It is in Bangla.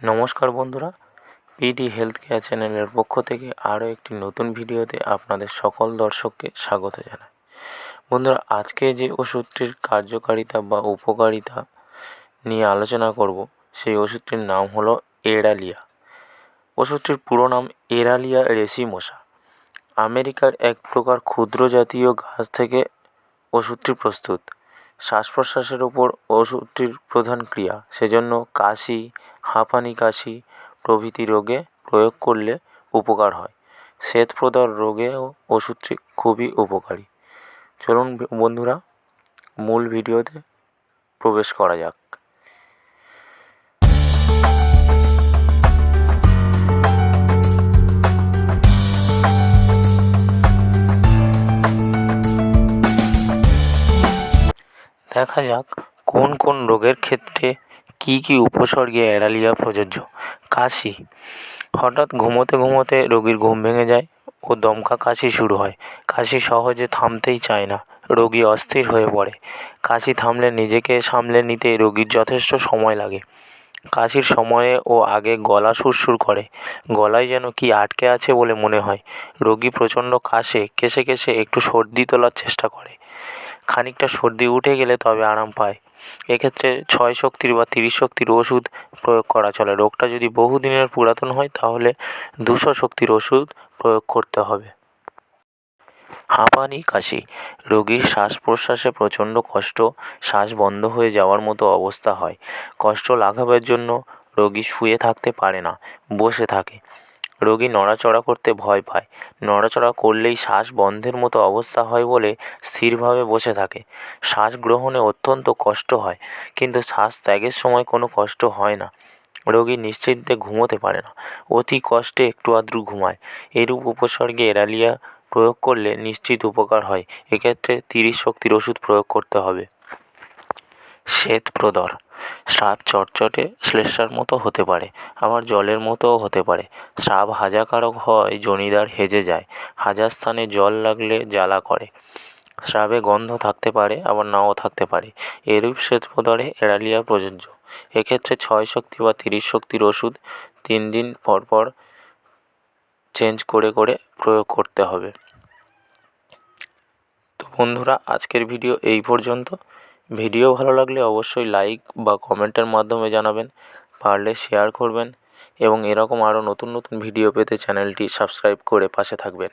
নমস্কার বন্ধুরা পিডি হেলথ কেয়ার চ্যানেলের পক্ষ থেকে আরও একটি নতুন ভিডিওতে আপনাদের সকল দর্শককে স্বাগত জানাই। বন্ধুরা, আজকে যে ওষুধটির কার্যকারিতা বা উপকারিতা নিয়ে আলোচনা করব, সেই ওষুধটির নাম হলো এরালিয়া। ওষুধটির পুরো নাম এরালিয়া রেসিমোসা। আমেরিকার এক প্রকার ক্ষুদ্র জাতীয় গাছ থেকে ওষুধটি প্রস্তুত। শ্বাস প্রশ্বাসের উপর ওষুধটির প্রধান ক্রিয়া। সেজন্য কাশি, হাঁপানি কাশি প্রভৃতি রোগে প্রয়োগ করলে উপকার হয়। শ্বেতপ্রদাহ রোগেও ওষুধটি খুবই উপকারী। চলুন বন্ধুরা, মূল ভিডিওতে প্রবেশ করা যাক। দেখা যাক কোন কোন রোগের ক্ষেত্রে কী কী উপসর্গে এড়ালিয়া প্রযোজ্য। কাশি। হঠাৎ ঘুমোতে ঘুমোতে রোগীর ঘুম ভেঙে যায় ও দমকা কাশি শুরু হয়। কাশি সহজে থামতেই চায় না, রোগী অস্থির হয়ে পড়ে। কাশি থামলে নিজেকে সামলে নিতে রোগীর যথেষ্ট সময় লাগে। কাশির সময়ে ও আগে গলা সুরসুর করে। গলায় যেন কি আটকে আছে বলে মনে হয়। রোগী প্রচণ্ড কাশে, কেশে কেশে একটু সর্দি তোলার চেষ্টা করে। খানিকটা সর্দি উঠে গেলে তবে আরাম পায়। এক্ষেত্রে ছয় শক্তির বা তিরিশ শক্তির ওষুধ প্রয়োগ করা চলে। রোগটা যদি বহুদিনের পুরাতন হয়, তাহলে দুশো শক্তির ওষুধ প্রয়োগ করতে হবে। হাঁপানি, কাশি। রোগীর শ্বাস প্রশ্বাসে প্রচণ্ড কষ্ট, শ্বাস বন্ধ হয়ে যাওয়ার মতো অবস্থা হয়। কষ্ট লাঘবের জন্য রোগী শুয়ে থাকতে পারে না, বসে থাকে। রোগী নড়াচড়া করতে ভয় পায়। নড়াচড়া করলেই শ্বাস বন্ধের মতো অবস্থা হয় বলে স্থিরভাবে বসে থাকে। শ্বাস গ্রহণে অত্যন্ত কষ্ট হয়, কিন্তু শ্বাস ত্যাগের সময় কোনো কষ্ট হয় না। রোগী নিশ্চিন্তে ঘুমোতে পারে না। অতি কষ্টে একটু আধটু ঘুমায়। এরূপ উপসর্গে এরালিয়া প্রয়োগ করলে নিশ্চিত উপকার হয়। এক্ষেত্রে তিরিশ শক্তির ওষুধ প্রয়োগ করতে হবে। শ্বেত স্রাব চটচটে শ্লেষ্মার মতো হতে পারে, আবার জলের মতোও হতে পারে। স্রাব হাজাকারক হয় জনিদার হেজে যায়, হাজার স্থানে জল লাগলে জ্বালা করে। স্রাবে গন্ধ থাকতে পারে, আবার নাও থাকতে পারে। এরূপ শ্বেতপ্রদরে এরালিয়া প্রযোজ্য। এক্ষেত্রে ছয় শক্তি বা তিরিশ শক্তির ওষুধ তিন দিন পর পর চেঞ্জ করে করে প্রয়োগ করতে হবে। তো বন্ধুরা, আজকের ভিডিও এই পর্যন্ত। ভিডিও ভালো লাগলে অবশ্যই লাইক বা কমেন্টের মাধ্যমে জানাবেন, পারলে শেয়ার করবেন এবং এরকম আরও নতুন নতুন ভিডিও পেতে চ্যানেলটি সাবস্ক্রাইব করে পাশে থাকবেন।